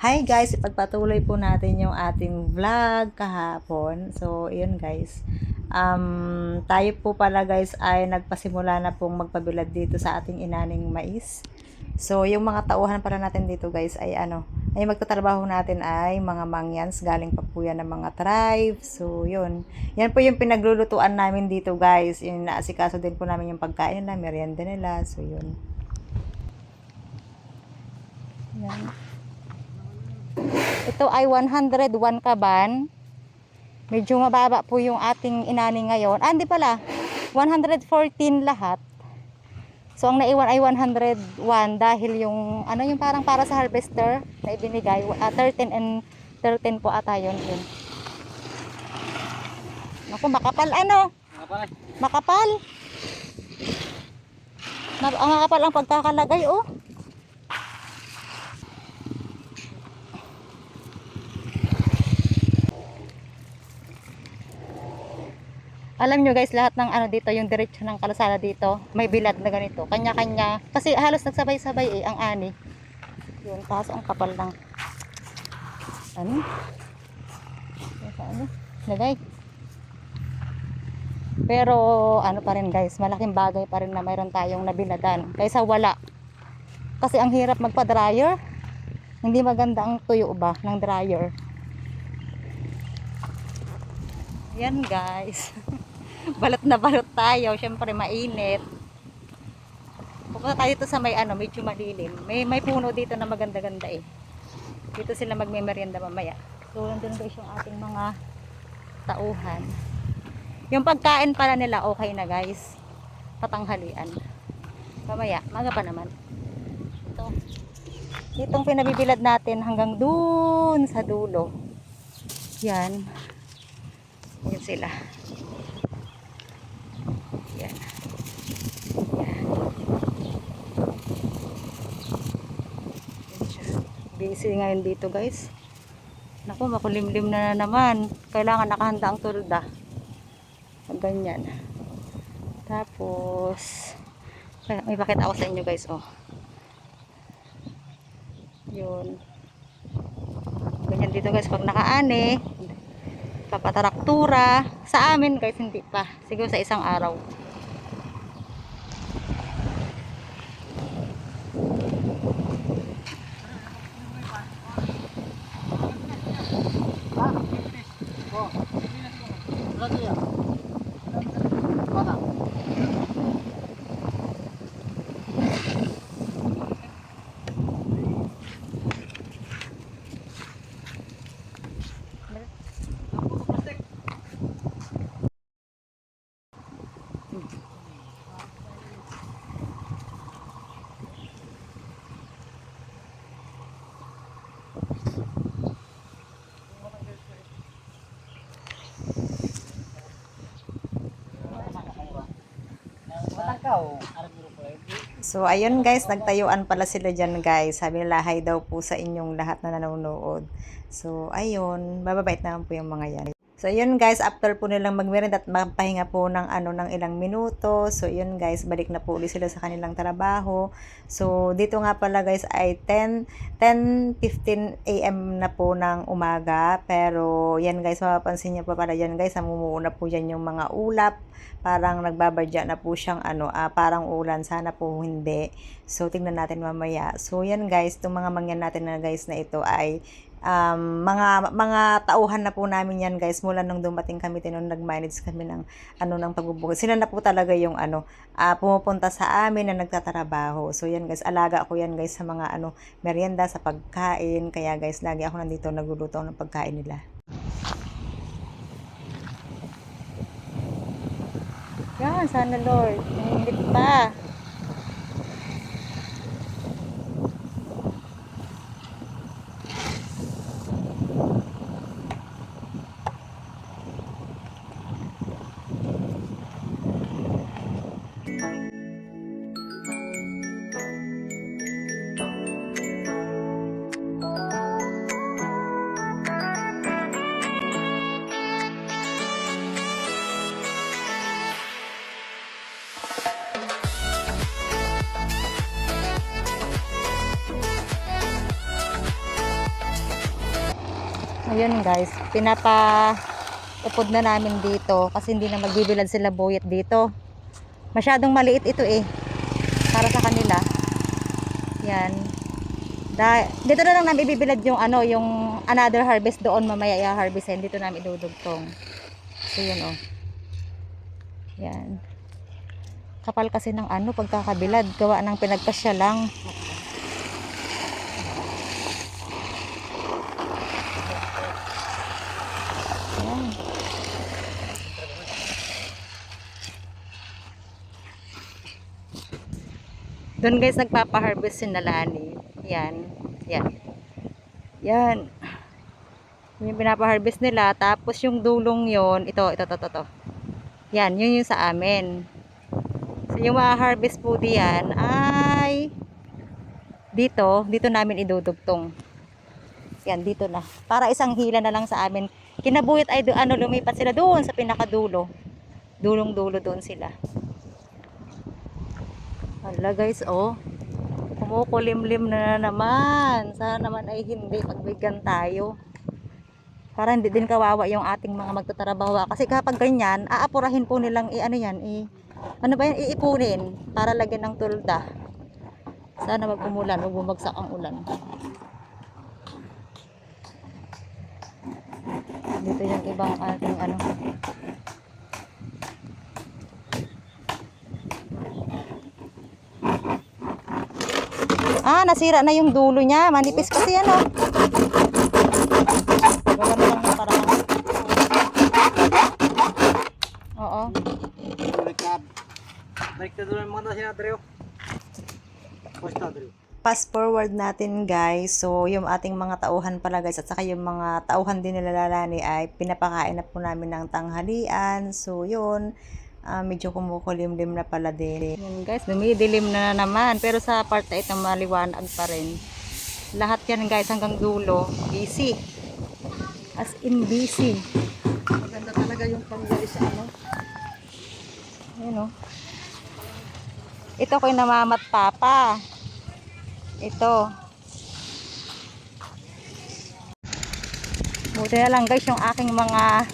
Hi guys, ipagpatuloy po natin yung ating vlog kahapon. So, yun guys. Um, tayo po pala guys ay nagpasimula na pong magpabilad dito sa ating inaning mais. So, yung mga tauhan pala natin dito guys ay ano, ay magtatrabaho natin ay mga mangyans. Galing pa po yan ng mga tribe. So, yun. Yan po yung pinaglulutuan namin dito guys. Yung naasikaso din po namin yung pagkain nila, merienda nila. So, yun. Yan. Ito ay 101 kaban. Medyo mababa po yung ating inani ngayon. Ah, hindi pala. 114 lahat. So, ang naiwan ay 101 dahil yung, ano yung parang para sa harvester na ibinigay. ah, 13 and 13 po ata yun. yun. Naku, makapal ano? Makapal. Ang makapal ang pagkakalagay, oh. Alam nyo guys, lahat ng ano dito, yung diretso ng kalsada dito, may bilad na ganito. Kanya-kanya. Kasi halos nagsabay-sabay eh, ang ani. Yun, tapos ang kapal ng ano? Ano? Lagay. Pero ano pa rin guys, malaking bagay pa rin na mayroon tayong nabiladan. Kaysa wala. Kasi ang hirap magpa-dryer. Hindi maganda ang tuyo ba ng dryer. Yan guys. balot na balot tayo. Siyempre mainit. Pupunta tayo dito sa may ano, medyo malilim. May, may puno dito na maganda-ganda eh. Dito sila magme-merienda mamaya. So, nandun guys yung ating mga tauhan. Yung pagkain pala nila okay na guys. Patanghalian. Mamaya, maga pa naman. Ito. Itong pinabibilad natin hanggang dun sa dulo. Yan. Yan sila. Yan. Yan. Yan siya. Busy ngayon dito guys. Naku, makulimlim na, na naman. Kailangan nakahanda ang tulda. Ganyan. Tapos, may pakita ako sa inyo guys. Oh. Yun. Ganyan dito guys. Pag nakaani, papataraktura. Sa amin guys, hindi pa. Siguro sa isang araw. So, ayun guys, nagtayuan pala sila dyan guys. Sabi nila, hi daw po sa inyong lahat na nanonood. So, ayun, bababait naman po yung mga yan. So, ayun guys, after po nilang magmerid at magpahinga po ng ano ng ilang minuto. So, ayun guys, balik na po ulit sila sa kanilang trabaho. So, dito nga pala guys ay 10, 10.15 a.m. na po ng umaga. Pero, yan guys, mapapansin niyo pa pala yan guys, namumuuna po dyan yung mga ulap. Parang nagbabadya na po siyang ano, ah, parang ulan. Sana po hindi. So, tingnan natin mamaya. So, yan guys, itong mga mangyan natin na guys na ito ay um, mga mga tauhan na po namin yan guys mula nung dumating kami tinong nag-manage kami ng ano ng pagbubukod. Sila na po talaga yung ano ah, pumupunta sa amin na nagtatrabaho. So yan guys, alaga ako yan guys sa mga ano merienda sa pagkain. Kaya guys, lagi ako nandito nagluluto ng pagkain nila. Yan, sana Lord. Hindi pa. Yun guys, pinapa upod na namin dito kasi hindi na magbibilad sila buyet dito. Masyadong maliit ito eh. Para sa kanila. Yan. Da dito na lang namin ibibilad yung ano, yung another harvest doon mamaya i-harvestin. Dito namin idudugtong. So yun oh. Yan. Kapal kasi ng ano pagkakabilad. Gawa ng pinagkasya lang. Doon guys, nagpapa-harvest si Nalani. Yan. Yan. Yan. Yung pinapa-harvest nila. Tapos yung dulong yon ito, ito, ito, ito, ito. Yan, yun yung sa amin. So, yung mga harvest po diyan ay dito, dito namin idudugtong. Yan, dito na. Para isang hila na lang sa amin. Kinabuhit ay do, ano, lumipat sila doon sa pinakadulo. Dulong-dulo doon sila. Hala guys, oh. Kumukulimlim na naman. Sana naman ay hindi pagbigyan tayo. Para hindi din kawawa yung ating mga magtatrabaho. Kasi kapag ganyan, aapurahin po nilang i-ano yan, i ano ba yan, iipunin para lagyan ng tulda. Sana wag umulan, bumagsak ang ulan. Dito yung ibang ating ano. Nasira na yung dulo niya. Manipis kasi yan, oh. Gawa na lang ng paraan. Oo. Fast forward natin guys. So, yung ating mga tauhan pala guys at saka yung mga tauhan din nila lalani ay pinapakain na po namin ng tanghalian. So, yun. Ah, medyo kumukulimlim na pala din. Yun guys, dumidilim na naman. Pero sa part na ito maliwanag pa rin. Lahat yan guys hanggang dulo. Busy. As in busy. Maganda talaga yung panggali sa ano. Ayun o. Ito ko'y namamat papa. Ito. Buti na lang guys yung aking mga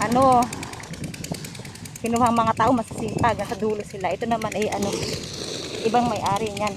ano kinuhang mga tao masisipag nasa dulo sila. Ito naman ay ano ibang may-ari niyan.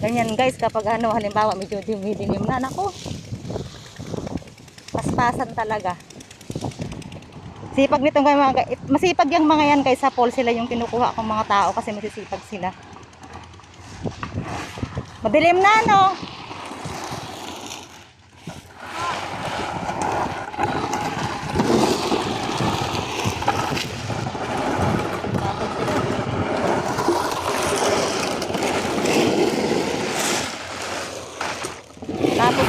Ganyan guys kapag ano halimbawa medyo dumidilim na nako. Paspasan talaga. Sipag nitong mga ga- masipag yung mga yan guys sa poll sila yung kinukuha kong mga tao kasi masisipag sila. Madilim na no. Tapos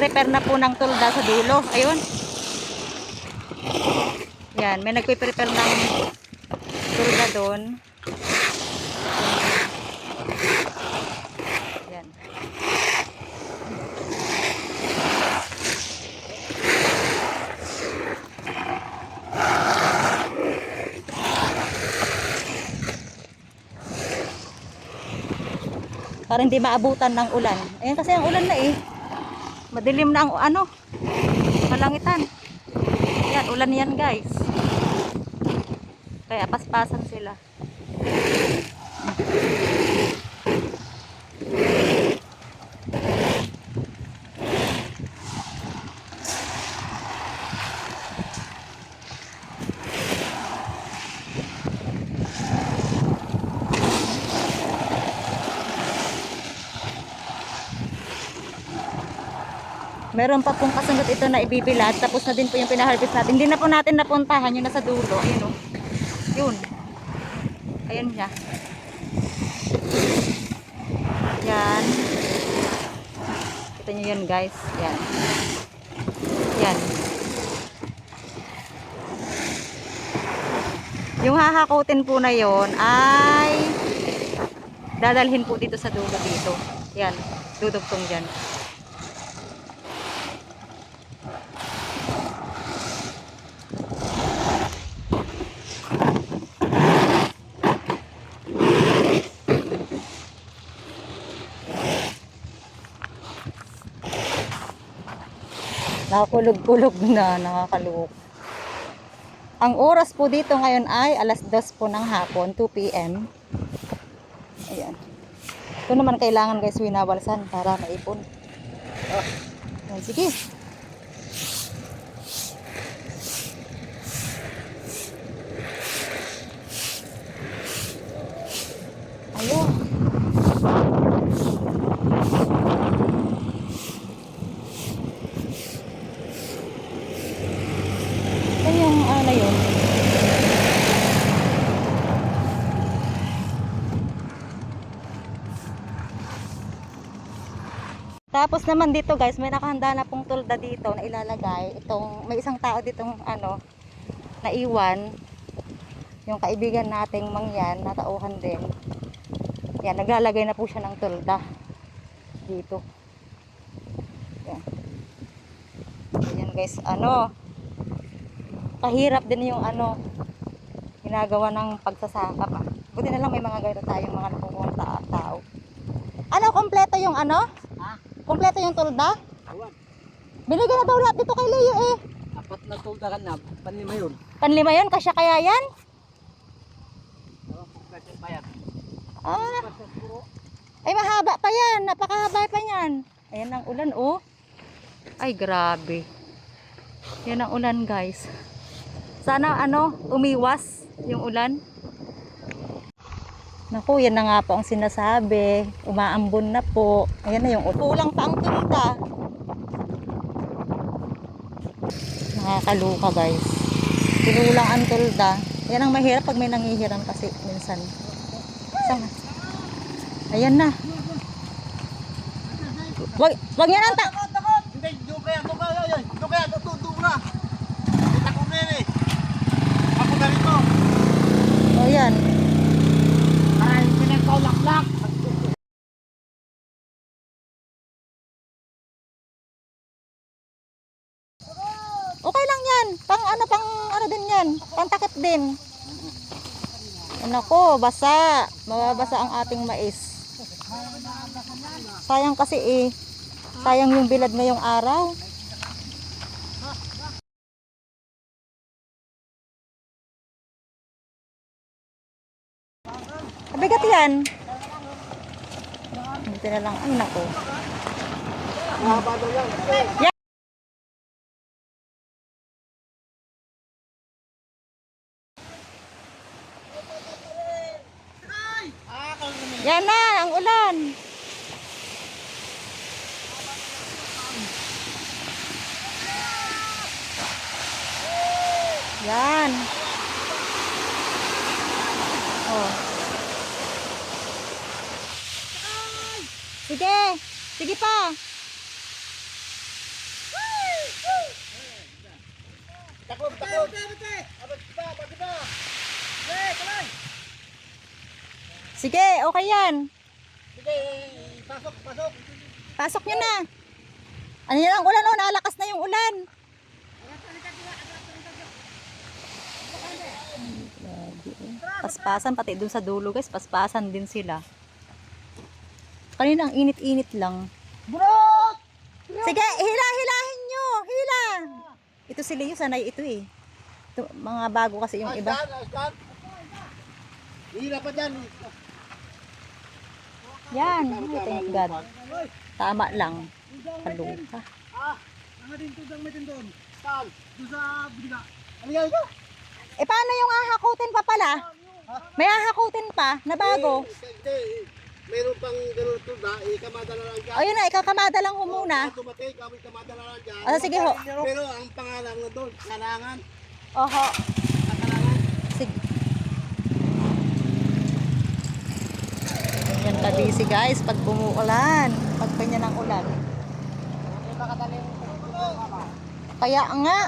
may nagpe-prepare na po ng tulda sa dulo. Ayun. Yan, may nagpe-prepare ng tulda doon. Yan. Para hindi maabutan ng ulan. Ayan kasi ang ulan na eh. Madilim na ang ano, malangitan. Yan, ulan yan guys. Kaya paspasan sila. Meron pa pong kasunod ito na ibibilad. Tapos na din po yung pinaharvest natin. Hindi na po natin napuntahan yung nasa dulo. Ayun o. Yun. Ayun siya. Yan. Kita nyo yun guys. Yan. Yan. Yung hahakutin po na yon ay dadalhin po dito sa dulo dito. Yan. Dudugtong dyan. Nakakulog-kulog na, nakakaluk. Ang oras po dito ngayon ay alas 2 po ng hapon, 2 p.m. Ayan. Ito naman kailangan guys winawalsan para maipon. Ayan, sige. Ayun. Ito yung ano yun. Tapos naman dito guys, may nakahanda na pong tulda dito na ilalagay. Itong, may isang tao ditong ano, naiwan. Yung kaibigan nating mangyan, natauhan din. Yan, naglalagay na po siya ng tulda. Dito. Yan. Ayan guys, ano, kahirap din yung ano, ginagawa ng pagsasaka pa. Buti na lang may mga ganito tayong mga nakukuha ta- tao. Ano, kompleto yung ano? Kompleto yung tulda? Awan. Binigyan na daw lahat dito kay Leo eh. Apat na tuldakan na. Panlima yun. Panlima yun, kasya kaya yan? Oo, pagkasya pa yan. Ah, ay mahaba pa yan. Napakahaba pa yan. Ayan ang ulan oh. Ay grabe. Yan ang ulan guys. Sana ano, umiwas yung ulan. Naku, yan na nga po ang sinasabi. Umaambon na po. Ayan na yung ulan. Kulang pa ang tulda. Nakakaluka guys. Pinulang ang tulda. Yan ang mahirap pag may nangihiram kasi minsan. Saan? Ayan na. Wag, wag yan ang ta... Hindi, doon kaya, doon kaya, doon doon kaya, doon, doon, doon na. Kita ko rin eh. Ako ganito. O yan. Ay, pinagkaulaklak. Okay lang yan. Pang ano, pang ano din yan. Pang takip din. Ano basa. Mababasa ang ating mais. Sayang kasi eh. Sayang yung bilad na yung araw. Yan. Buti na lang. Ay, nako. Yan. Yan na, ang ulan. Yan. Oh. Sige, sige pa. Takot, takot. Abot pa, abot pa. Sige, kalay. Sige, okay yan. Sige, pasok, pasok. Pasok nyo na. Ano yan ang ulan? Oh, nalakas na yung ulan. Paspasan, pati dun sa dulo guys, paspasan din sila. Kanina ang init-init lang. Burot! Sige, hila, hilahin nyo. Hila. Ito si Leo, sanay ito eh. Ito, mga bago kasi yung iba. Hila pa dyan. Yan, ay, thank God. Tama lang. Kaluka. Ah, ang ating tudang may tindon. Saan? Doon sa bidiga. Ano yan ito? Eh, paano yung ahakutin pa pala? May ahakutin pa na bago. Hindi, meron pang ganun tuda, eh, kamada na lang dyan. O yun na, ikaw kamada lang ho muna. Tumatay, kami kamada na lang dyan. Ah, sige ho. Pero ang pangalan na doon, kalangan. Oho. Ang kalangan. Sige. Ganyan ka busy guys pag bumuulan. Pag ganyan ang ulan. Kaya nga,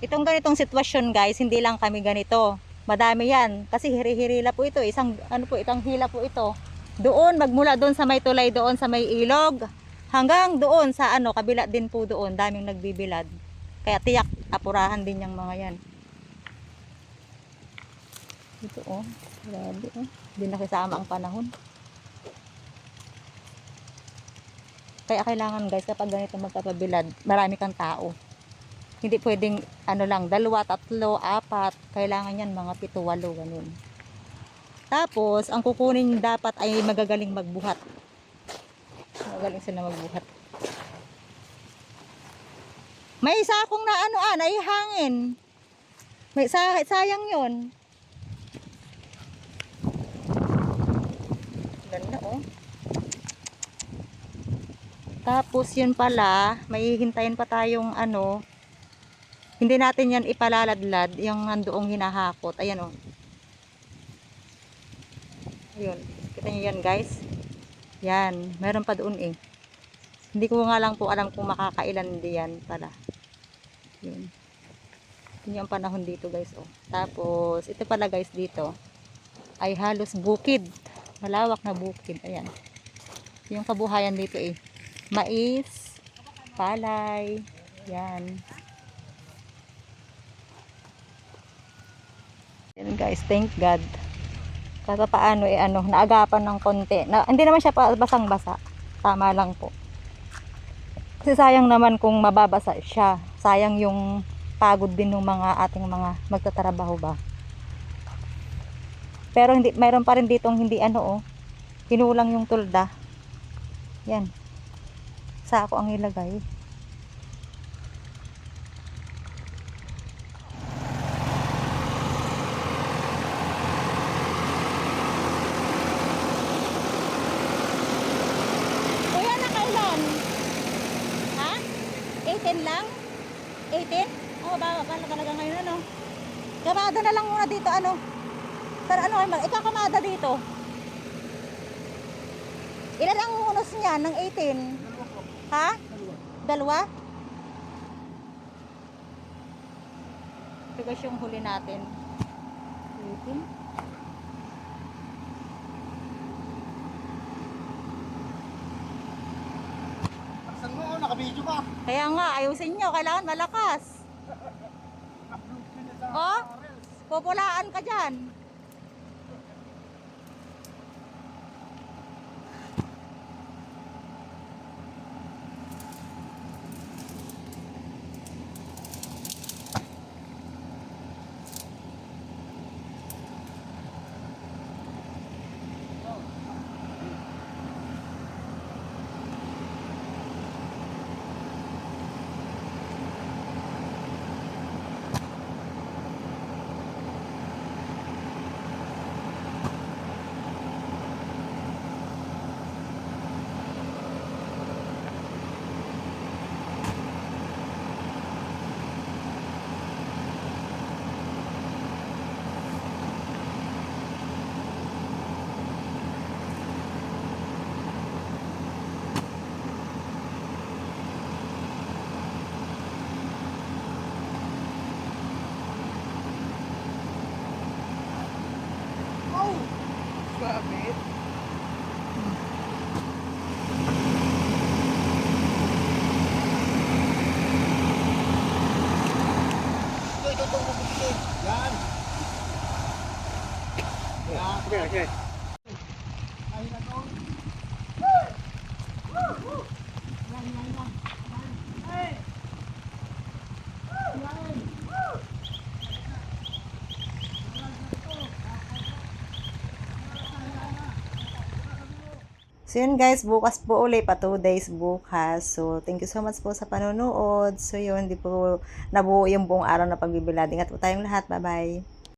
itong ganitong sitwasyon guys, hindi lang kami ganito. Madami yan. Kasi hiri-hirila po ito. Isang, ano po, itang hila po ito. Doon, magmula doon sa may tulay doon sa may ilog. Hanggang doon sa ano, kabila din po doon. Daming nagbibilad. Kaya tiyak, apurahan din yung mga yan. Ito oh. Grabe oh. Hindi nakisama ang panahon. Kaya kailangan guys, kapag ganito magkapabilad, marami kang tao. Hindi pwedeng ano lang, dalawa, tatlo, apat. Kailangan yan mga pito, walo, ganun. Tapos, ang kukunin dapat ay magagaling magbuhat. Magagaling sila magbuhat. May isa akong na ano ah, naihangin. May sa, sayang yon. Ganda oh. Tapos yun pala, may hintayin pa tayong ano, hindi natin yan ipalaladlad, yung nandoong hinahakot. Ayan oh. Ayun. Kita niyo yan guys. Yan. Meron pa doon eh. Hindi ko nga lang po alam kung makakailan diyan pala. Yun. Yun yung panahon dito guys. Oh. Tapos, ito pala guys dito ay halos bukid. Malawak na bukid. Ayan. Yung kabuhayan dito eh. Mais, palay, yan. Yan guys, thank God. Kaya paano eh ano, naagapan ng konti. Na, hindi naman siya basang-basa. Tama lang po. Kasi sayang naman kung mababasa siya. Sayang yung pagod din ng mga ating mga magtatrabaho ba. Pero hindi mayroon pa rin ditong hindi ano oh. Kinulang yung tulda. Yan. Sako ang ilagay. Kuya, nakailan? Ha? 18 lang? 18? Oo, baba pa talaga ngayon ano. Kamada na lang muna dito ano. Pero ano kayo mag, ikakamada dito. Ilan ang unos niya ng 18? Ha? Dalawa? Ito guys yung huli natin. 18? Saan mo? Oh, Naka-video ka. Kaya nga, ayusin nyo. Kailangan malakas. Oh, pupulaan ka dyan. Oh! Bakit? Ito, ito, ito, ito, ito. Yan. Yan. Okay, okay. Ay? So yun guys, bukas po uli pa 2 days bukas. So thank you so much po sa panonood. So yun, hindi po nabuo yung buong araw na pagbibilad. Ingat po tayong lahat. Bye-bye.